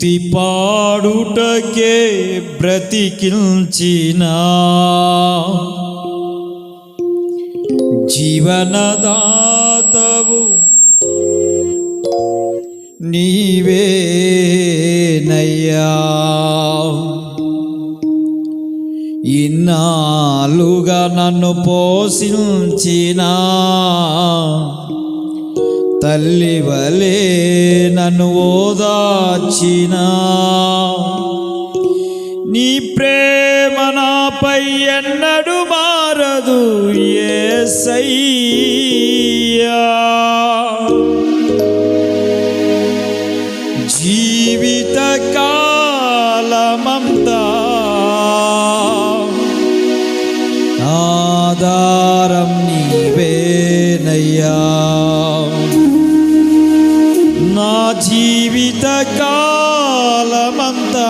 స్థుతి పాడుటకే బ్రతికించిన జీవనదాతవు నీవేనయ్యా. ఇన్నాలుగా నన్ను పోషించినా తల్లి వలే నన్ను ఓదాచిన నీ ప్రేమ నాపై ఎన్నడు మారదు ఏసయ్యా. జీవిత కాలమంతా ఆధారం నీవేనయ్యా. కాలమంతా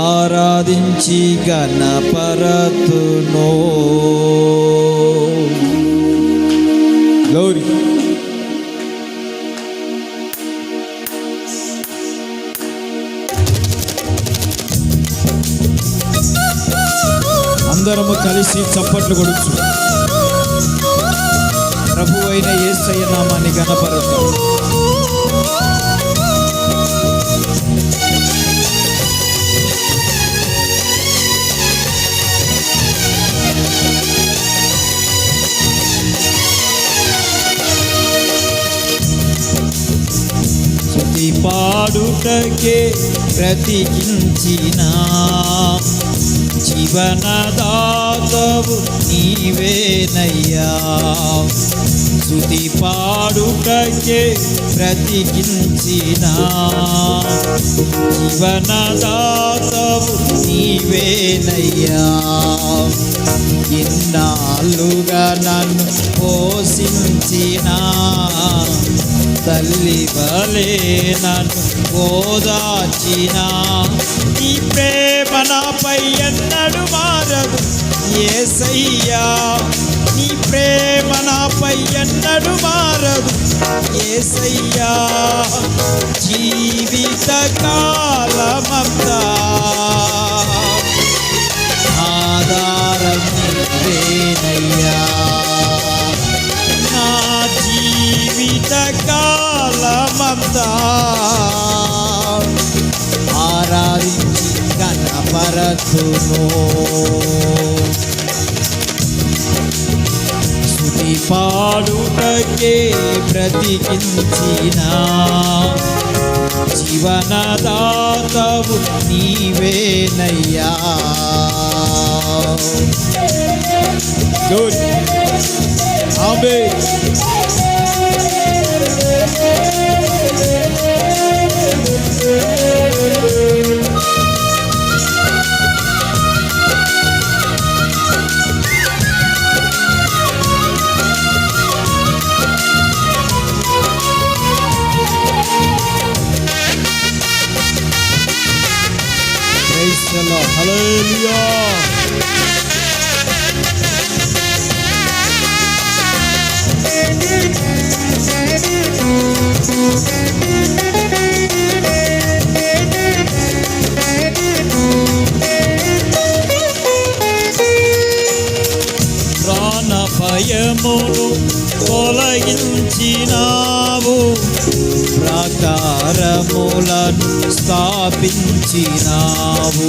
ఆరాధించి గణపరతునో గ్లోరీ అందరము కలిసి చప్పట్లు కొడుచు. ప్రభు అయిన ఏసయ్య నామాన్ని గణపరుద్దాం ప్రతి పాడుటకే జీవనదా దాతవు నీవేనయ్యా. స్తుతి పాడుటకే జీవన దాతవు నీవేనయ్యా. ఇన్నాళ్ళుగా నన్ను పోషించిన. తల్లి వలే నన్ను ఓదాచిన ఈ ప్రేమ నాపై ఎన్నడు మారదు. ఏసయ్యా నీ ప్రేమ నాపై ఎన్నడు మారదు. ఏసయ్యా జీవిత కాలమంతా ఆధారం నీవేనయ్యా. నా జీవిత కాలమంతా కనపరచును స్తుతి పాడుటకే బ్రతికించిన జీవనదాతవు నీవేనయ్యా Good. Amen. భయమును తొలగించినావు ప్రాకారములను స్థాపించినావు.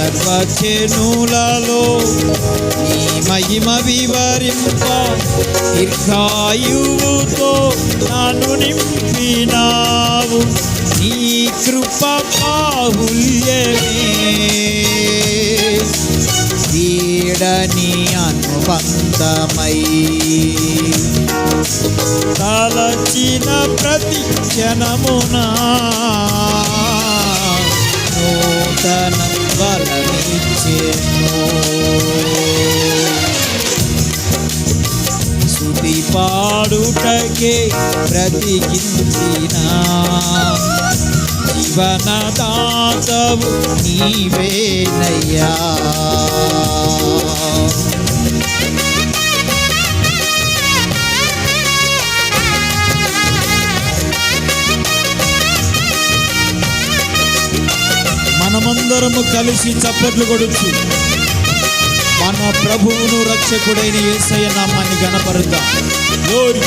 సర్వజనులలో నీ మహిమ వివరింప దీర్ఘాయువుతో నన్ను నింపినావు. నీ కృప బాహుల్యమే. వీడని అనుబంధమై తలచిన ప్రతి క్షణమునా నూతన బలమిచ్చేను శృతి పాడుటకే బ్రతికించిన జీవనదాతవు నీవేనయ్యా. మనమందరము కలిసి చప్పట్లు కొడుచు. మన ప్రభువును రక్షకుడైన యేసయ్య నామాన్ని గణపరుద్దాం Glory.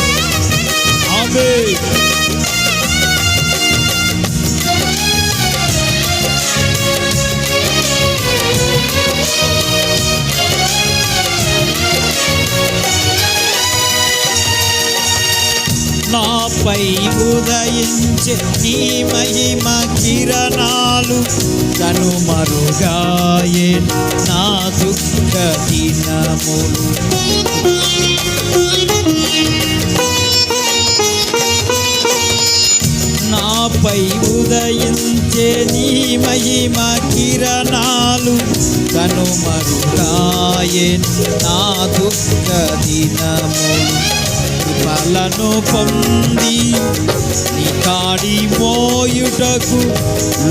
పై ఉదయించే నీ మహిమ కిరణాలు కనుమరుగాయే నా దుఃఖ దినములు. నాపై ఉదయించే నీ మహిమ కిరణాలు కనుమరుగాయే నా దుఃఖ దినములు. కృపలను పొంది నీ కాడి మోయుటకు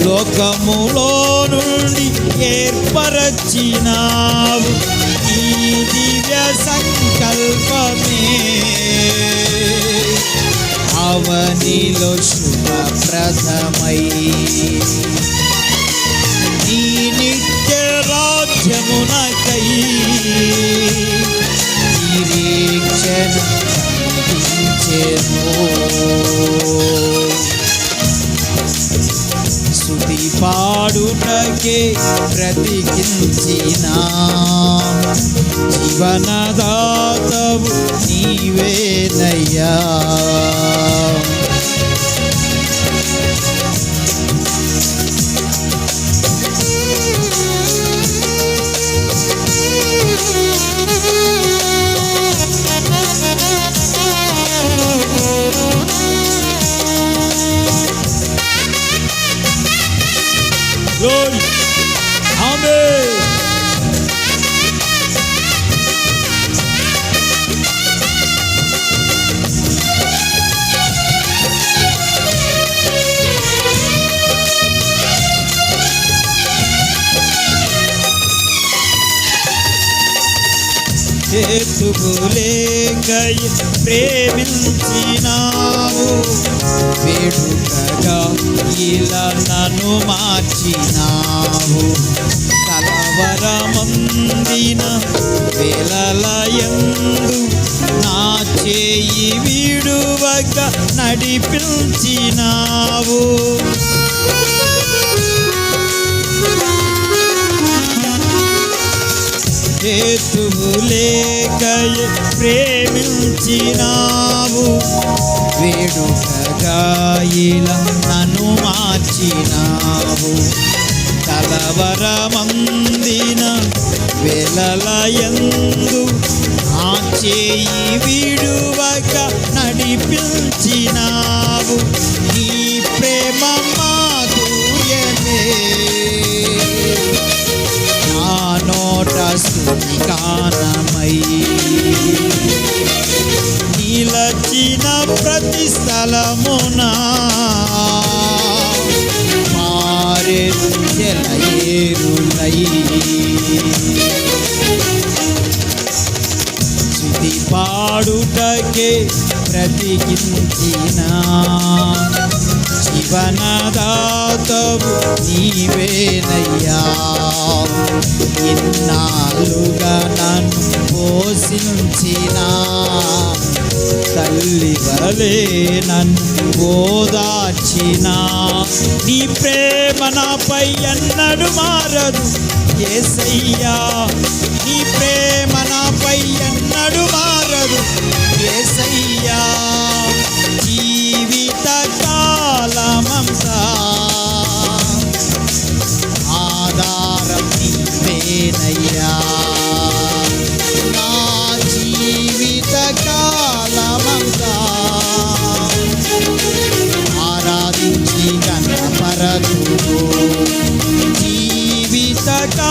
లోకములో నుండి ఏర్పరచినావు. ఈ దివ్య సంకల్పమే. అవనిలో శుభప్రదమై. నీ నిత్య రాజ్యమునకై నిరీక్షణ కలిగించెను. స్తుతి పాడుటకే బ్రతికించిన జీవనదాతవు నీవేనయ్యా హేతువులేకై ప్రేమించినావు. వేడుకగా ఇలా నన్ను మార్చినావు. కలవరమందిన వేలలయందు నా చేయి వీడువక నడిపించినావు. హేతువులేకై ప్రేమించినావు. వేడుకగా ఇలా నన్ను మార్చినావు. కలవరమందిన వెలలయందు ఆ చేయి విడువక నడిపించినావు. నీ ప్రేమ మాధుర్యమే. నోట స్తుతి కానమై నీలచిన ప్రతి స్థలమున మారే చెలయేరులై స్తుతి పాడుటకే బ్రతికించిన జీవనదాతవు నీవేనయ్యా. ఇన్నాళ్ళుగా నన్ను పోషించిన తల్లి వలే నన్ను ఓదార్చిన. నీ ప్రేమ నాపై ఎన్నడు మారదు ఏసయ్యా. నీ ప్రేమ నాపై ఎన్నడు మారదు ఏసయ్యా. బ్రతుకు జీవితకా